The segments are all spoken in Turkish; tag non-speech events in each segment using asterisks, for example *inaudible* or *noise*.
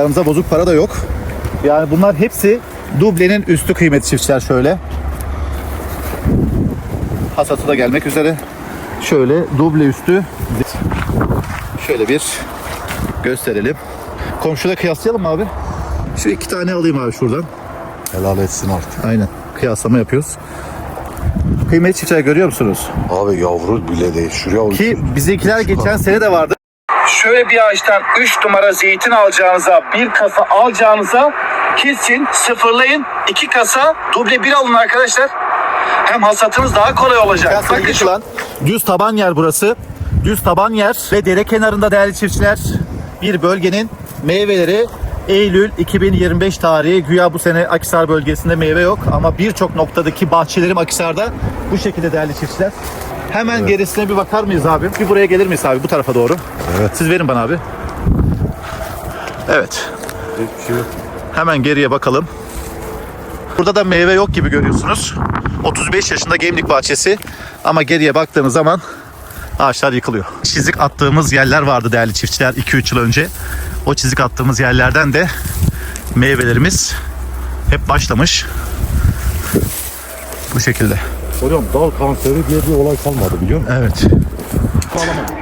Yanımızda bozuk para da yok. Yani bunlar hepsi dublenin üstü kıymetli çiftçiler şöyle. Hasatı da gelmek üzere. Şöyle duble üstü. Şöyle bir gösterelim. Komşuda kıyaslayalım mı abi? Şu iki tane alayım abi şuradan. Helal etsin artık. Aynen. Kıyaslama yapıyoruz. Kıymetli çiftçiler görüyor musunuz? Abi yavru bile değil. Şuraya Ki bizimkiler geçen sene de vardı. Şöyle bir ağaçtan 3 numara zeytin alacağınıza, bir kasa alacağınıza kesin sıfırlayın. 2 kasa duble bir alın arkadaşlar. Hem hasatınız daha kolay olacak. Bakın Bakın şu lan. Düz taban yer burası. Düz taban yer ve dere kenarında değerli çiftçiler bir bölgenin meyveleri Eylül 2025 tarihi güya bu sene Akisar bölgesinde meyve yok ama birçok noktadaki bahçelerim Akisar'da bu şekilde değerli çiftçiler. Hemen gerisine bir bakar mıyız abi? Bir buraya gelir miyiz abi bu tarafa doğru? Evet. Siz verin bana abi. Evet. Hiçbir şey yok. Hemen geriye bakalım. Burada da meyve yok gibi görüyorsunuz. 35 yaşında gemlik bahçesi ama geriye baktığınız zaman ağaçlar yıkılıyor. Çizik attığımız yerler vardı değerli çiftçiler 2-3 yıl önce. O çizik attığımız yerlerden de meyvelerimiz hep başlamış. Bu şekilde. Hocam dal kanseri diye bir olay kalmadı biliyor musun? Evet. Kalamadı.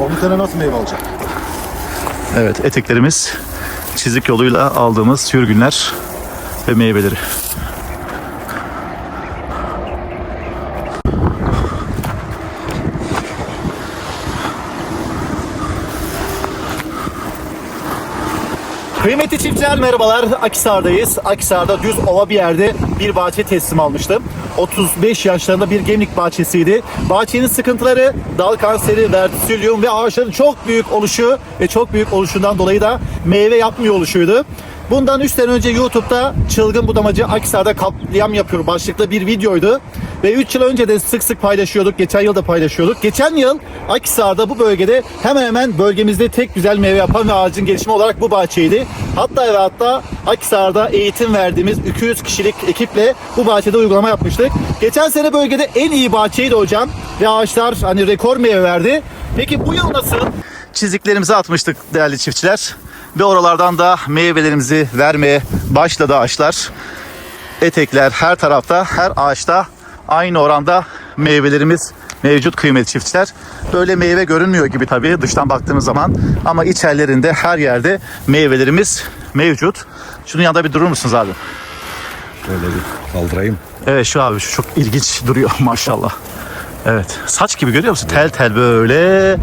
O bu sene nasıl meyve alacak? Evet eteklerimiz çizik yoluyla aldığımız sürgünler ve meyveleri. Kıymetli çiftçiler merhabalar. Akisar'dayız. Akisar'da düz ova bir yerde bir bahçe teslim almıştım. 35 yaşlarında bir gemlik bahçesiydi. Bahçenin sıkıntıları dal kanseri, vertisilyum ve ağaçların çok büyük oluşu ve çok büyük oluşundan dolayı da meyve yapmıyor oluşuydu. Bundan 3 sene önce YouTube'da Çılgın Budamacı Akisar'da katliam yapıyor başlıklı bir videoydu. Ve 3 yıl önce de sık sık paylaşıyorduk. Geçen yıl da paylaşıyorduk. Geçen yıl Akisar'da bu bölgede hemen hemen bölgemizde tek güzel meyve yapan ve ağacın gelişimi olarak bu bahçeydi. Hatta ve hatta Akisar'da eğitim verdiğimiz 200 kişilik ekiple bu bahçede uygulama yapmıştık. Geçen sene bölgede en iyi bahçeydi hocam. Ve ağaçlar hani rekor meyve verdi. Peki bu yıl nasıl? Çiziklerimizi atmıştık değerli çiftçiler. Ve oralardan da meyvelerimizi vermeye başladı ağaçlar etekler her tarafta, her ağaçta aynı oranda meyvelerimiz mevcut kıymetli çiftçiler. Böyle meyve görünmüyor gibi tabii dıştan baktığımız zaman ama içerilerinde her yerde meyvelerimiz mevcut. Şunun yanında bir durur musunuz abi? Böyle bir kaldırayım. Evet şu abi şu çok ilginç duruyor *laughs* maşallah. Evet saç gibi görüyor musun? Tel tel böyle